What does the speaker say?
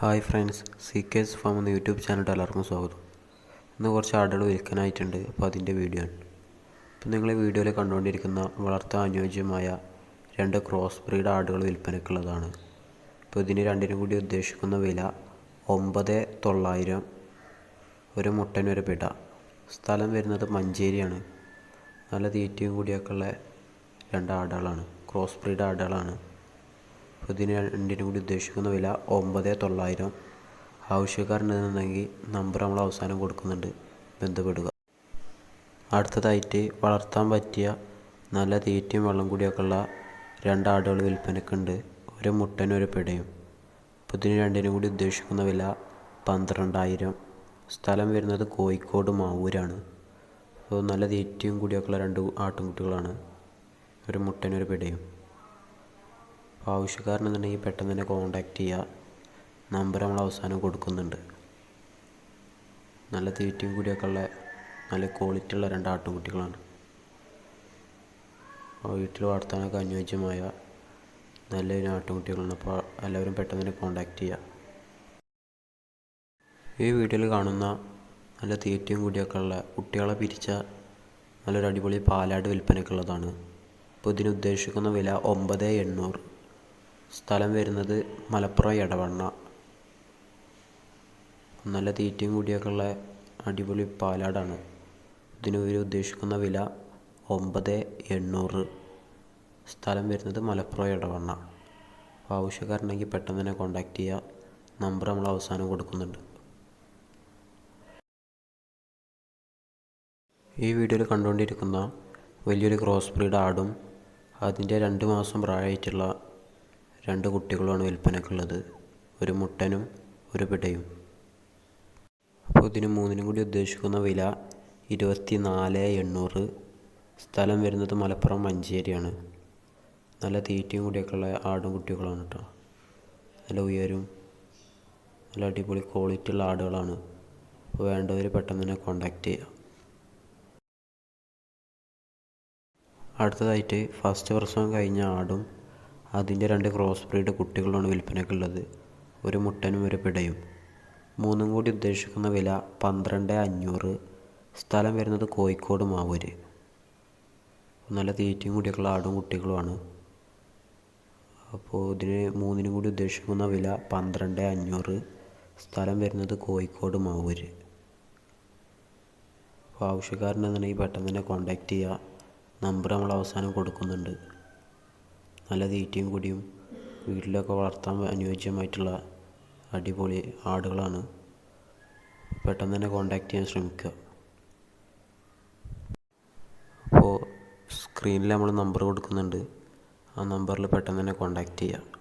Hi friends C K S farm എന്ന YouTube ചാനലിൽ എല്ലാവർക്കും സ്വാഗതം. ഇന്ന് കുറച്ച് ആടുകൾ വിൽക്കാനായിട്ടുണ്ട് അപ്പോൾ അതിന്റെ വീഡിയോ ആണ്. ഇപ്പം നിങ്ങൾ വീഡിയോയിൽ കണ്ടുകൊണ്ടിരിക്കുന്ന വളർത്താൻ അനുയോജ്യമായ രണ്ട് ക്രോസ് ബ്രീഡ് ആടുകൾ വിൽപ്പനയ്ക്കുള്ളതാണ് ഇപ്പോൾ ഇതിന് രണ്ടിനും കൂടി ഉദ്ദേശിക്കുന്ന വില ഒമ്പത് തൊള്ളായിരം ഒരു മുട്ടന് ഒരു പിട. സ്ഥലം വരുന്നത് മഞ്ചേരിയാണ്. നല്ല തീറ്റയും കൂടിയൊക്കെ ഉള്ള രണ്ട് ആടുകളാണ് ക്രോസ് ബ്രീഡ് ആടുകളാണ്. ഇതിന് രണ്ടിനും കൂടി ഉദ്ദേശിക്കുന്ന വില ഒമ്പത് തൊള്ളായിരം. ആവശ്യക്കാരുണ്ടെന്നുണ്ടെങ്കിൽ നമ്പർ നമ്മൾ അവസാനം കൊടുക്കുന്നുണ്ട്. ബന്ധപ്പെടുക. അടുത്തതായിട്ട് വളർത്താൻ പറ്റിയ നല്ല തീറ്റയും വെള്ളം കൂടിയൊക്കെ ഉള്ള രണ്ട് ആടുകൾ വിൽപ്പനക്കുണ്ട് ഒരു മുട്ടനും ഒരു പിടയും. ഇതിന് രണ്ടിനും കൂടി ഉദ്ദേശിക്കുന്ന വില പന്ത്രണ്ടായിരം. സ്ഥലം വരുന്നത് കോഴിക്കോട് മാവൂരാണ്. അപ്പോൾ നല്ല തീറ്റയും കൂടിയൊക്കെ ഉള്ള രണ്ട് ആട്ടുംകുട്ടികളാണ് ഒരു മുട്ടനും ഒരു പിടയും. ആവശ്യക്കാരനെന്നുണ്ടെങ്കിൽ പെട്ടെന്ന് തന്നെ കോൺടാക്റ്റ് ചെയ്യുക. നമ്പർ നമ്മൾ അവസാനം കൊടുക്കുന്നുണ്ട്. നല്ല തീറ്റയും കൂടിയൊക്കെ ഉള്ള നല്ല ക്വാളിറ്റി ഉള്ള രണ്ട് ആട്ടുകുട്ടികളാണ്. വീട്ടിൽ വളർത്താനൊക്കെ അനുയോജ്യമായ നല്ലൊരു ആട്ടുകുട്ടികളാണ്. അപ്പോൾ എല്ലാവരും പെട്ടെന്ന് തന്നെ കോൺടാക്റ്റ് ചെയ്യുക. ഈ വീഡിയോയിൽ കാണുന്ന നല്ല തീറ്റയും കൂടിയൊക്കെ ഉള്ള കുട്ടികളെ പിരിച്ച നല്ലൊരു അടിപൊളി പാലാട് വിൽപ്പനയ്ക്കുള്ളതാണ് അപ്പോൾ ഇതിന് ഉദ്ദേശിക്കുന്ന വില ഒമ്പത് എണ്ണൂറ്. സ്ഥലം വരുന്നത് മലപ്പുറം എടവണ്ണ. നല്ല തീറ്റയും കൂടിയൊക്കെ ഉള്ള അടിപൊളി പാലാടാണ്. ഇതിന് ഇവർ ഉദ്ദേശിക്കുന്ന വില ഒമ്പത് എണ്ണൂറ്. സ്ഥലം വരുന്നത് മലപ്പുറം എടവണ്ണ. അപ്പോൾ ആവശ്യക്കാരുണ്ടെങ്കിൽ പെട്ടെന്ന് തന്നെ കോൺടാക്റ്റ് ചെയ്യുക നമ്പർ നമ്മൾ അവസാനം കൊടുക്കുന്നുണ്ട്. ഈ വീഡിയോയിൽ കണ്ടുകൊണ്ടിരിക്കുന്ന വലിയൊരു ക്രോസ് ബ്രീഡ് ആടും അതിന്റെ രണ്ട് മാസം പ്രായമായിട്ടുള്ള രണ്ട് കുട്ടികളുമാണ് വിൽപ്പനക്കുള്ളത് ഒരു മുട്ടനും ഒരു പിടയും. അപ്പോൾ ഇതിന് മൂന്നിനും കൂടി ഉദ്ദേശിക്കുന്ന വില ഇരുപത്തി നാല് എണ്ണൂറ്. സ്ഥലം വരുന്നത് മലപ്പുറം മഞ്ചേരിയാണ്. നല്ല തീറ്റയും കൂടിയൊക്കെ ഉള്ള ആടും കുട്ടികളാണ് കേട്ടോ. നല്ല ഉയരും നല്ല അടിപൊളി ക്വാളിറ്റി ഉള്ള ആടുകളാണ്. അപ്പോൾ വേണ്ടവർ പെട്ടെന്ന് തന്നെ കോൺടാക്റ്റ് ചെയ്യുക. അടുത്തതായിട്ട് ഫസ്റ്റ് പ്രസവം കഴിഞ്ഞ ആടും അതിന്റെ രണ്ട് ക്രോസ് ബ്രീഡ് കുട്ടികളാണ് വിൽപ്പനയ്ക്കുള്ളത് ഒരു മുട്ടനും ഒരു പിടയും. മൂന്നും കൂടി ഉദ്ദേശിക്കുന്ന വില പന്ത്രണ്ട് അഞ്ഞൂറ്. സ്ഥലം വരുന്നത് കോഴിക്കോട് മാവൂര്. നല്ല തീറ്റയും കൂടിയൊക്കെയുള്ള ആടും കുട്ടികളുമാണ്. അപ്പോൾ ഇതിന് മൂന്നിനും കൂടി ഉദ്ദേശിക്കുന്ന വില പന്ത്രണ്ട് അഞ്ഞൂറ്. സ്ഥലം വരുന്നത് കോഴിക്കോട് മാവൂര്. അപ്പോൾ ആവശ്യക്കാരനെന്നുണ്ടെങ്കിൽ പെട്ടെന്ന് തന്നെ കോൺടാക്റ്റ് ചെയ്യുക. നമ്പർ നമ്മൾ അവസാനം കൊടുക്കുന്നുണ്ട്. നല്ല തീറ്റയും കൂടിയും വീട്ടിലൊക്കെ വളർത്താൻ അനുയോജ്യമായിട്ടുള്ള അടിപൊളി ആടുകളാണ്. പെട്ടെന്ന് തന്നെ കോണ്ടാക്ട് ചെയ്യാൻ ശ്രമിക്കുക. അപ്പോൾ സ്ക്രീനിൽ നമ്മൾ നമ്പർ കൊടുക്കുന്നുണ്ട്. ആ നമ്പറിൽ പെട്ടെന്ന് തന്നെ കോണ്ടാക്ട് ചെയ്യുക